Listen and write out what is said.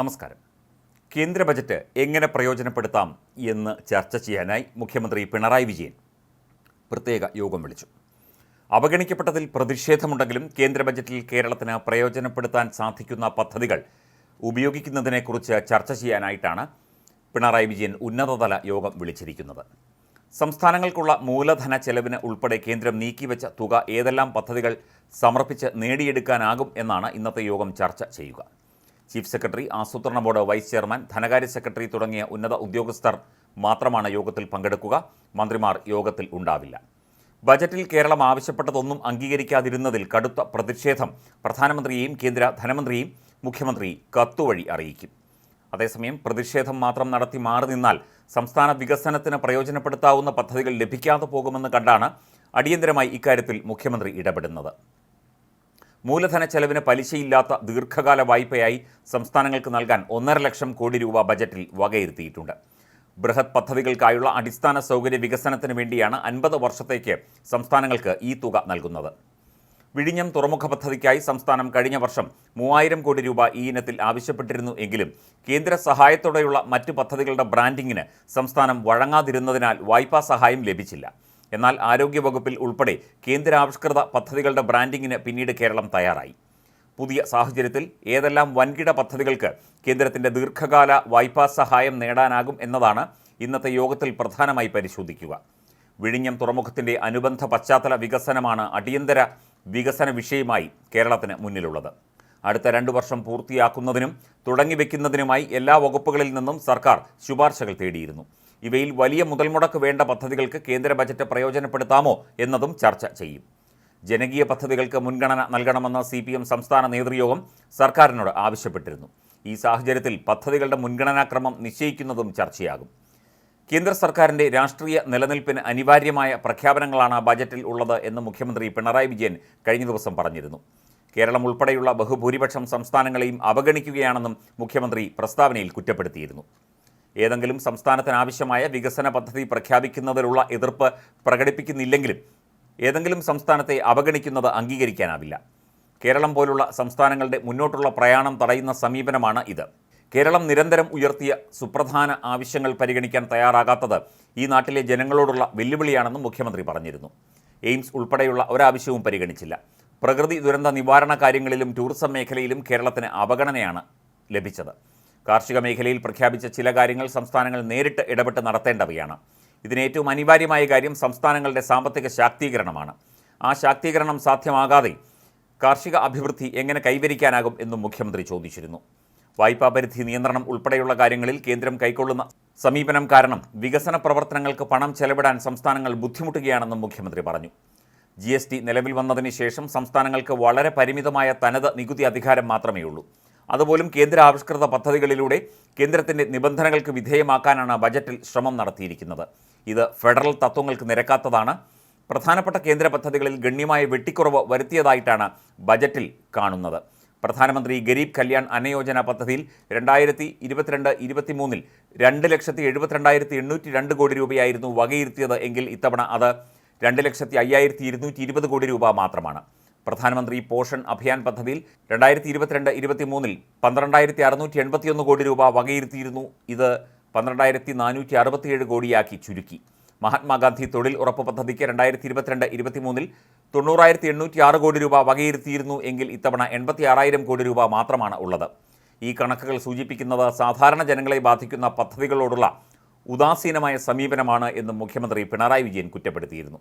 നമസ്കാരം. കേന്ദ്ര ബജറ്റ് എങ്ങനെ പ്രയോജനപ്പെടുത്താം എന്ന് ചർച്ച ചെയ്യാനായി മുഖ്യമന്ത്രി പിണറായി വിജയൻ പ്രത്യേക യോഗം വിളിച്ചു. അവഗണിക്കപ്പെട്ടതിൽ പ്രതിഷേധമുണ്ടെങ്കിലും കേന്ദ്ര ബജറ്റിൽ കേരളത്തിന് പ്രയോജനപ്പെടുത്താൻ സാധിക്കുന്ന പദ്ധതികൾ ഉപയോഗിക്കുന്നതിനെക്കുറിച്ച് ചർച്ച ചെയ്യാനായിട്ടാണ് പിണറായി വിജയൻ ഉന്നതതല യോഗം വിളിച്ചിരിക്കുന്നത്. സംസ്ഥാനങ്ങൾക്കുള്ള മൂലധന ചെലവിന് ഉൾപ്പെടെ കേന്ദ്രം നീക്കിവെച്ച തുക ഏതെല്ലാം പദ്ധതികൾ സമർപ്പിച്ച് നേടിയെടുക്കാനാകും എന്നാണ് ഇന്നത്തെ യോഗം ചർച്ച ചെയ്യുക. ചീഫ് സെക്രട്ടറി ആസൂത്രണ ബോർഡ് വൈസ് ചെയർമാൻ ധനകാര്യ സെക്രട്ടറി തുടങ്ങിയ ഉന്നത ഉദ്യോഗസ്ഥർ മാത്രമാണ് യോഗത്തിൽ പങ്കെടുക്കുക. മന്ത്രിമാർ യോഗത്തിൽ ഉണ്ടാവില്ല. ബജറ്റിൽ കേരളം ആവശ്യപ്പെട്ടതൊന്നും അംഗീകരിക്കാതിരുന്നതിൽ കടുത്ത പ്രതിഷേധം പ്രധാനമന്ത്രിയെയും കേന്ദ്ര ധനമന്ത്രിയും മുഖ്യമന്ത്രി കത്തുവഴി അറിയിക്കും. അതേസമയം പ്രതിഷേധം മാത്രം നടത്തി മാറി നിന്നാൽ സംസ്ഥാന വികസനത്തിന് പ്രയോജനപ്പെടുത്താവുന്ന പദ്ധതികൾ ലഭിക്കാതെ പോകുമെന്ന് കണ്ടാണ് അടിയന്തരമായി ഇക്കാര്യത്തിൽ മുഖ്യമന്ത്രി ഇടപെടുന്നത്. മൂലധന ചെലവിന് പലിശയില്ലാത്ത ദീർഘകാല വായ്പയായി സംസ്ഥാനങ്ങൾക്ക് നൽകാൻ ഒന്നര ലക്ഷം കോടി രൂപ ബജറ്റിൽ വകയിരുത്തിയിട്ടുണ്ട്. ബൃഹത് പദ്ധതികൾക്കായുള്ള അടിസ്ഥാന സൗകര്യ വികസനത്തിന് വേണ്ടിയാണ് അൻപത് വർഷത്തേക്ക് സംസ്ഥാനങ്ങൾക്ക് ഈ തുക നൽകുന്നത്. വിഴിഞ്ഞം തുറമുഖ പദ്ധതിക്കായി സംസ്ഥാനം കഴിഞ്ഞ വർഷം മൂവായിരം കോടി രൂപ ഈ ഇനത്തിൽ ആവശ്യപ്പെട്ടിരുന്നു എങ്കിലും കേന്ദ്ര സഹായത്തോടെയുള്ള മറ്റു പദ്ധതികളുടെ ബ്രാൻഡിങ്ങിന് സംസ്ഥാനം വഴങ്ങാതിരുന്നതിനാൽ വായ്പാ സഹായം ലഭിച്ചില്ല. എന്നാൽ ആരോഗ്യവകുപ്പിൽ ഉൾപ്പെടെ കേന്ദ്രാവിഷ്കൃത പദ്ധതികളുടെ ബ്രാൻഡിങ്ങിന് പിന്നീട് കേരളം തയ്യാറായി. പുതിയ സാഹചര്യത്തിൽ ഏതെല്ലാം വൻകിട പദ്ധതികൾക്ക് കേന്ദ്രത്തിന്റെ ദീർഘകാല വായ്പാ സഹായം നേടാനാകും എന്നതാണ് ഇന്നത്തെ യോഗത്തിൽ പ്രധാനമായി പരിശോധിക്കുക. വിഴിഞ്ഞം തുറമുഖത്തിന്റെ അനുബന്ധ പശ്ചാത്തല വികസനമാണ് അടിയന്തര വികസന വിഷയമായി കേരളത്തിന് മുന്നിലുള്ളത്. അടുത്ത രണ്ടു വർഷം പൂർത്തിയാക്കുന്നതിനും തുടങ്ങിവെക്കുന്നതിനുമായി എല്ലാ വകുപ്പുകളിൽ നിന്നും സർക്കാർ ശുപാർശകൾ തേടിയിരുന്നു. ഇവയിൽ വലിയ മുതൽമുടക്ക് വേണ്ട പദ്ധതികൾക്ക് കേന്ദ്ര ബജറ്റ് പ്രയോജനപ്പെടുത്താമോ എന്നതും ചർച്ച ചെയ്യും. ജനകീയ പദ്ധതികൾക്ക് മുൻഗണന നൽകണമെന്ന് സി പി എം സംസ്ഥാന നേതൃയോഗം സർക്കാരിനോട് ആവശ്യപ്പെട്ടിരുന്നു. ഈ സാഹചര്യത്തിൽ പദ്ധതികളുടെ മുൻഗണനാക്രമം നിശ്ചയിക്കുന്നതും ചർച്ചയാകും. കേന്ദ്ര സർക്കാരിന്റെ രാഷ്ട്രീയ നിലനിൽപ്പിന് അനിവാര്യമായ പ്രഖ്യാപനങ്ങളാണ് ബജറ്റിൽ ഉള്ളത് എന്ന് മുഖ്യമന്ത്രി പിണറായി വിജയൻ കഴിഞ്ഞ ദിവസം പറഞ്ഞിരുന്നു. കേരളം ഉൾപ്പെടെയുള്ള ബഹുഭൂരിപക്ഷം സംസ്ഥാനങ്ങളെയും അവഗണിക്കുകയാണെന്നും മുഖ്യമന്ത്രി പ്രസ്താവനയിൽ കുറ്റപ്പെടുത്തിയിരുന്നു. ഏതെങ്കിലും സംസ്ഥാനത്തിനാവശ്യമായ വികസന പദ്ധതി പ്രഖ്യാപിക്കുന്നതിലുള്ള എതിർപ്പ് പ്രകടിപ്പിക്കുന്നില്ലെങ്കിലും ഏതെങ്കിലും സംസ്ഥാനത്തെ അവഗണിക്കുന്നത് അംഗീകരിക്കാനാവില്ല. കേരളം പോലുള്ള സംസ്ഥാനങ്ങളുടെ മുന്നോട്ടുള്ള പ്രയാണം തടയുന്ന സമീപനമാണ് ഇത്. കേരളം നിരന്തരം ഉയർത്തിയ സുപ്രധാന ആവശ്യങ്ങൾ പരിഗണിക്കാൻ തയ്യാറാകാത്തത് ഈ നാട്ടിലെ ജനങ്ങളോടുള്ള വെല്ലുവിളിയാണെന്നും മുഖ്യമന്ത്രി പറഞ്ഞിരുന്നു. എയിംസ് ഉൾപ്പെടെയുള്ള ഒരാവശ്യവും പരിഗണിച്ചില്ല. പ്രകൃതി ദുരന്ത നിവാരണ കാര്യങ്ങളിലും ടൂറിസം മേഖലയിലും കേരളത്തിന് അവഗണനയാണ് ലഭിച്ചത്. കാർഷിക മേഖലയിൽ പ്രഖ്യാപിച്ച ചില കാര്യങ്ങൾ സംസ്ഥാനങ്ങൾ നേരിട്ട് ഇടപെട്ട് നടത്തേണ്ടവയാണ്. ഇതിന് ഏറ്റവും അനിവാര്യമായ കാര്യം സംസ്ഥാനങ്ങളുടെ സാമ്പത്തിക ശാക്തീകരണമാണ്. ആ ശാക്തീകരണം സാധ്യമാകാതെ കാർഷിക അഭിവൃദ്ധി എങ്ങനെ കൈവരിക്കാനാകും എന്നും മുഖ്യമന്ത്രി ചോദിച്ചിരുന്നു. വായ്പാ പരിധി നിയന്ത്രണം ഉൾപ്പെടെയുള്ള കാര്യങ്ങളിൽ കേന്ദ്രം കൈക്കൊള്ളുന്ന സമീപനം കാരണം വികസന പ്രവർത്തനങ്ങൾക്ക് പണം ചെലവിടാൻ സംസ്ഥാനങ്ങൾ ബുദ്ധിമുട്ടുകയാണെന്നും മുഖ്യമന്ത്രി പറഞ്ഞു. ജി നിലവിൽ വന്നതിന് ശേഷം സംസ്ഥാനങ്ങൾക്ക് വളരെ പരിമിതമായ തനത് നികുതി അധികാരം മാത്രമേ ഉള്ളൂ അതുപോലും കേന്ദ്ര ആവിഷ്കൃത പദ്ധതികളിലൂടെ കേന്ദ്രത്തിന്റെ നിബന്ധനകൾക്ക് വിധേയമാക്കാനാണ് ബജറ്റിൽ ശ്രമം നടത്തിയിരിക്കുന്നത്. ഇത് ഫെഡറൽ തത്വങ്ങൾക്ക് നിരക്കാത്തതാണ്. പ്രധാനപ്പെട്ട കേന്ദ്ര പദ്ധതികളിൽ ഗണ്യമായ വെട്ടിക്കുറവ് വരുത്തിയതായിട്ടാണ് ബജറ്റിൽ കാണുന്നത്. പ്രധാനമന്ത്രി ഗരീബ് കല്യാൺ അന്നയോജന പദ്ധതിയിൽ രണ്ടായിരത്തി ഇരുപത്തിരണ്ട് ഇരുപത്തിമൂന്നിൽ രണ്ട് ലക്ഷത്തി എഴുപത്തിരണ്ടായിരത്തി എണ്ണൂറ്റി രണ്ട് കോടി രൂപയായിരുന്നു വകയിരുത്തിയത് എങ്കിൽ ഇത്തവണ അത് രണ്ട് ലക്ഷത്തി അയ്യായിരത്തി ഇരുന്നൂറ്റി ഇരുപത് കോടി രൂപ മാത്രമാണ്. പ്രധാനമന്ത്രി പോഷൺ അഭിയാൻ പദ്ധതിയിൽ രണ്ടായിരത്തി ഇരുപത്തിരണ്ട് ഇരുപത്തിമൂന്നിൽ പന്ത്രണ്ടായിരത്തി അറുന്നൂറ്റി എൺപത്തിയൊന്ന് കോടി രൂപ വകയിരുത്തിയിരുന്നു. ഇത് പന്ത്രണ്ടായിരത്തി നാനൂറ്റി അറുപത്തിയേഴ് കോടിയാക്കി ചുരുക്കി. മഹാത്മാഗാന്ധി തൊഴിൽ ഉറപ്പ് പദ്ധതിക്ക് രണ്ടായിരത്തി ഇരുപത്തിരണ്ട് ഇരുപത്തിമൂന്നിൽ തൊണ്ണൂറായിരത്തി എണ്ണൂറ്റി ആറ് കോടി രൂപ വകയിരുത്തിയിരുന്നു എങ്കിൽ ഇത്തവണ എൺപത്തി ആറായിരം കോടി രൂപ മാത്രമാണ് ഉള്ളത്. ഈ കണക്കുകൾ സൂചിപ്പിക്കുന്നത് സാധാരണ ജനങ്ങളെ ബാധിക്കുന്ന പദ്ധതികളോടുള്ള ഉദാസീനമായ സമീപനമാണ് എന്നും മുഖ്യമന്ത്രി പിണറായി വിജയൻ കുറ്റപ്പെടുത്തിയിരുന്നു.